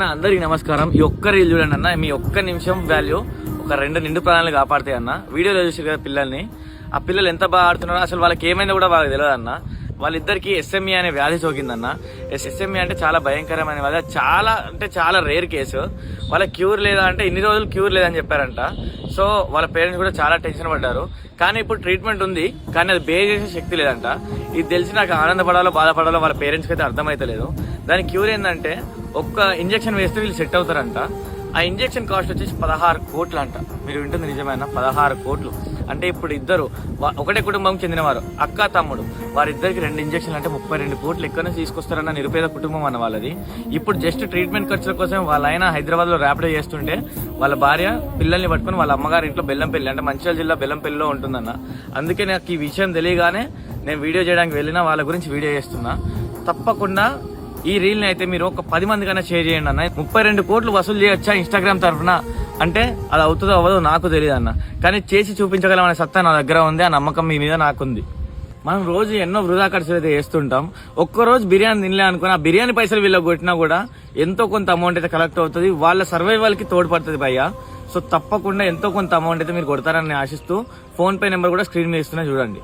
అన్న అందరికి నమస్కారం. ఈ ఒక్క రీల్ చూడండి అన్న. మీ ఒక్క నిమిషం వాల్యూ ఒక రెండు నిండు ప్రాణాలు కాపాడతాయి అన్న. వీడియోలో చూసి కదా పిల్లల్ని. ఆ పిల్లలు ఎంత బాగా ఆడుతున్నారో అసలు వాళ్ళకి ఏమైందో కూడా వాళ్ళకి తెలియదు అన్న. వాళ్ళిద్దరికి ఎస్ఎంఈ అనే వ్యాధి సోకిందన్న ఎస్ఎంఈ అంటే చాలా భయంకరమైన వ్యాధి. అది చాలా అంటే చాలా రేర్ కేసు వాళ్ళ క్యూర్ లేదా అంటే ఇన్ని రోజులు క్యూర్ లేదని చెప్పారంట. సో వాళ్ళ పేరెంట్స్ కూడా చాలా టెన్షన్ పడ్డారు. కానీ ఇప్పుడు ట్రీట్మెంట్ ఉంది. కానీ అది బేర్ చేసే శక్తి లేదంట. ఇది తెలిసి నాకు ఆనందపడాలో బాధపడాలో వాళ్ళ పేరెంట్స్కి అయితే అర్థమైతలేదు. దాని క్యూర్ ఏంటంటే ఒక్క ఇంజెక్షన్ వేస్తే వీళ్ళు సెట్ అవుతారంట. ఆ ఇంజెక్షన్ కాస్ట్ వచ్చేసి పదహారు కోట్లు అంట మీరు వింటుంది నిజమేనా? పదహారు కోట్లు. అంటే ఇప్పుడు ఇద్దరు ఒకటే కుటుంబం చెందినవారు అక్క తమ్ముడు. వారిద్దరికి రెండు ఇంజక్షన్లు అంటే ముప్పై రెండు కోట్లు ఎక్కడ తీసుకొస్తారన్న నిరుపేద కుటుంబం అన్న వాళ్ళది ఇప్పుడు జస్ట్ ట్రీట్మెంట్ ఖర్చుల కోసం వాళ్ళ ఆయన హైదరాబాద్లో ర్యాపిడో చేస్తుంటే వాళ్ళ భార్య పిల్లల్ని పట్టుకుని వాళ్ళ అమ్మగారి ఇంట్లో బెల్లంపల్లి అంటే మంచిర్యాల జిల్లా బెల్లంపల్లిలో ఉంటుందన్న. అందుకే నాకు ఈ విషయం తెలియగానే నేను వీడియో చేయడానికి వెళ్ళినా వాళ్ళ గురించి వీడియో చేస్తున్నా. తప్పకుండా ఈ రీల్ని అయితే మీరు ఒక పది మంది కన్నా షేర్ చేయండి అన్న. ముప్పై రెండు కోట్లు వసూలు చేయొచ్చా ఇన్స్టాగ్రామ్ తరఫున? అంటే అది అవుతుందో అవ్వదో నాకు తెలియదు అన్న. కానీ చేసి చూపించగలమనే సత్తా నా దగ్గర ఉంది ఆ నమ్మకం మీ మీద నాకుంది. మనం రోజు ఎన్నో వృధా ఖర్చులు అయితే చేస్తుంటాం. ఒక్క రోజు బిర్యానీ తినలే అనుకుని ఆ బిర్యానీ పైసలు వీళ్ళకి కొట్టినా కూడా ఎంతో కొంత అమౌంట్ అయితే కలెక్ట్ అవుతుంది. వాళ్ళ సర్వైవల్కి తోడ్పడుతుంది భయ్య. సో తప్పకుండా ఎంతో కొంత అమౌంట్ అయితే మీరు కొడతారని ఆశిస్తూ ఫోన్ పే నెంబర్ కూడా స్క్రీన్ మీద ఇస్తున్నా చూడండి.